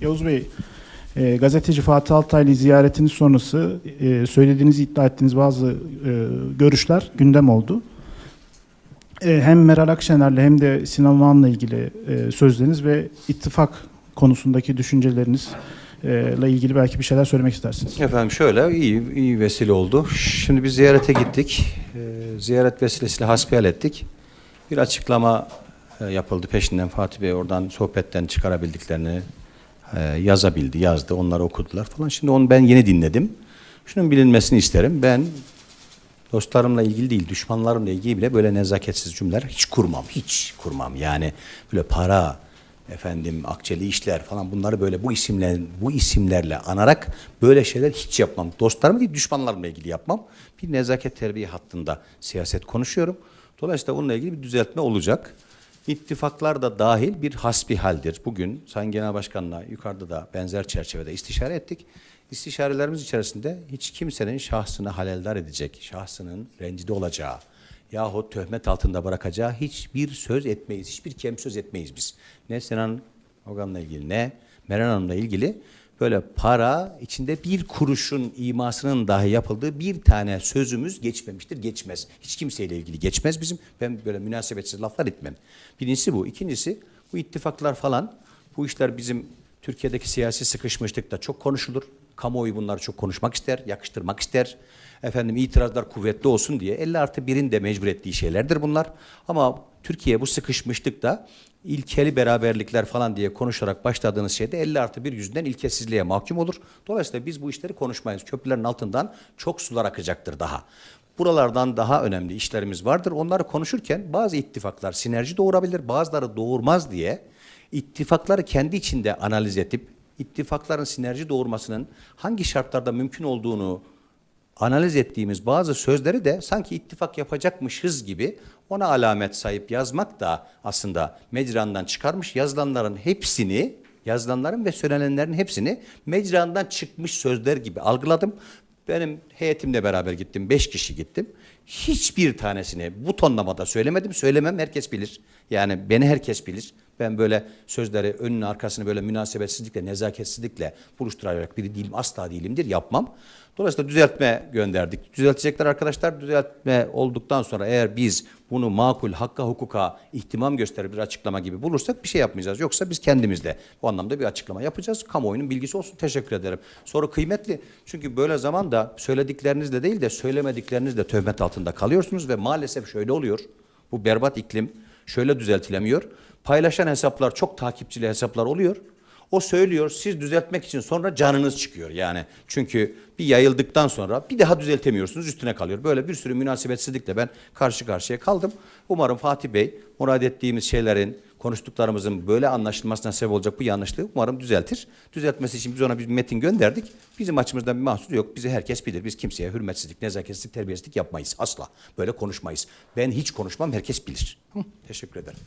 Yavuz Bey, e, gazeteci Fatih Altaylı ziyaretiniz sonrası e, söylediğiniz, iddia ettiğiniz bazı e, görüşler gündem oldu. E, hem Meral Akşener'le hem de Sinan Oğan'la ilgili e, sözleriniz ve ittifak konusundaki düşünceleriniz e, ile ilgili belki bir şeyler söylemek istersiniz. Efendim şöyle iyi iyi vesile oldu. Şimdi biz ziyarete gittik. Ee, ziyaret vesilesiyle hasbihal ettik. Bir açıklama e, yapıldı peşinden Fatih Bey oradan sohbetten çıkarabildiklerini e, yazabildi, yazdı. Onları okudular falan. Şimdi onu ben yeni dinledim. Şunun bilinmesini isterim. Ben dostlarımla ilgili değil, düşmanlarımla ilgili bile böyle nezaketsiz cümleler hiç kurmam. Hiç kurmam. Yani böyle para, efendim akçeli işler falan bunları böyle bu isimler bu isimlerle anarak böyle şeyler hiç yapmam. Dostlarım değil, düşmanlarımla ilgili yapmam. Bir nezaket terbiye hattında siyaset konuşuyorum. Dolayısıyla bununla ilgili bir düzeltme olacak. İttifaklar da dahil bir hasbihaldir. Bugün Sayın Genel Başkan'la yukarıda da benzer çerçevede istişare ettik. İstişarelerimiz içerisinde hiç kimsenin şahsını haleldar edecek, şahsının rencide olacağı yahut töhmet altında bırakacağı hiçbir söz etmeyiz. Hiçbir kem söz etmeyiz biz. Ne Sinan Ogan'la ilgili ne Meral Hanım'la ilgili böyle para içinde bir kuruşun imasının dahi yapıldığı bir tane sözümüz geçmemiştir. Geçmez. Hiç kimseyle ilgili geçmez bizim. Ben böyle münasebetsiz laflar etmem. Birincisi bu. İkincisi bu ittifaklar falan bu işler bizim Türkiye'deki siyasi sıkışmışlıkta çok konuşulur. Kamuoyu bunları çok konuşmak ister, yakıştırmak ister. Efendim itirazlar kuvvetli olsun diye 50 artı 1'in de mecbur ettiği şeylerdir bunlar. Ama Türkiye bu sıkışmışlıkta ilkeli beraberlikler falan diye konuşarak başladığınız şeyde 50 artı 1 yüzünden ilkesizliğe mahkum olur. Dolayısıyla biz bu işleri konuşmayız. Köprülerin altından çok sular akacaktır daha. Buralardan daha önemli işlerimiz vardır. Onları konuşurken bazı ittifaklar sinerji doğurabilir, bazıları doğurmaz diye ittifakları kendi içinde analiz edip ittifakların sinerji doğurmasının hangi şartlarda mümkün olduğunu analiz ettiğimiz bazı sözleri de sanki ittifak yapacakmışız gibi ona alamet sayıp yazmak da aslında mecrandan çıkarmış yazılanların hepsini yazılanların ve söylenenlerin hepsini mecrandan çıkmış sözler gibi algıladım. Benim heyetimle beraber gittim. Beş kişi gittim. Hiçbir tanesini bu tonlamada söylemedim. Söylemem herkes bilir. Yani beni herkes bilir. Ben böyle sözleri önünü arkasını böyle münasebetsizlikle, nezaketsizlikle buluşturarak biri değilim, asla değilimdir, yapmam. Dolayısıyla düzeltme gönderdik. Düzeltecekler arkadaşlar. Düzeltme olduktan sonra eğer biz bunu makul, hakka, hukuka ihtimam gösterir bir açıklama gibi bulursak bir şey yapmayacağız. Yoksa biz kendimiz de bu anlamda bir açıklama yapacağız. Kamuoyunun bilgisi olsun. Teşekkür ederim. Sonra kıymetli. Çünkü böyle zamanda söylediklerinizle değil de söylemediklerinizle töhmet altında kalıyorsunuz ve maalesef şöyle oluyor. Bu berbat iklim şöyle düzeltilemiyor. Paylaşan hesaplar çok takipçili hesaplar oluyor. O söylüyor siz düzeltmek için sonra canınız çıkıyor yani. Çünkü bir yayıldıktan sonra bir daha düzeltemiyorsunuz üstüne kalıyor. Böyle bir sürü münasebetsizlikle ben karşı karşıya kaldım. Umarım Fatih Bey murad ettiğimiz şeylerin konuştuklarımızın böyle anlaşılmasına sebep olacak bu yanlışlığı umarım düzeltir. Düzeltmesi için biz ona bir metin gönderdik. Bizim açımızdan bir mahsur yok. Bizi herkes bilir. Biz kimseye hürmetsizlik, nezaketsizlik, terbiyesizlik yapmayız. Asla. Böyle konuşmayız. Ben hiç konuşmam. Herkes bilir. Hı, teşekkür ederim.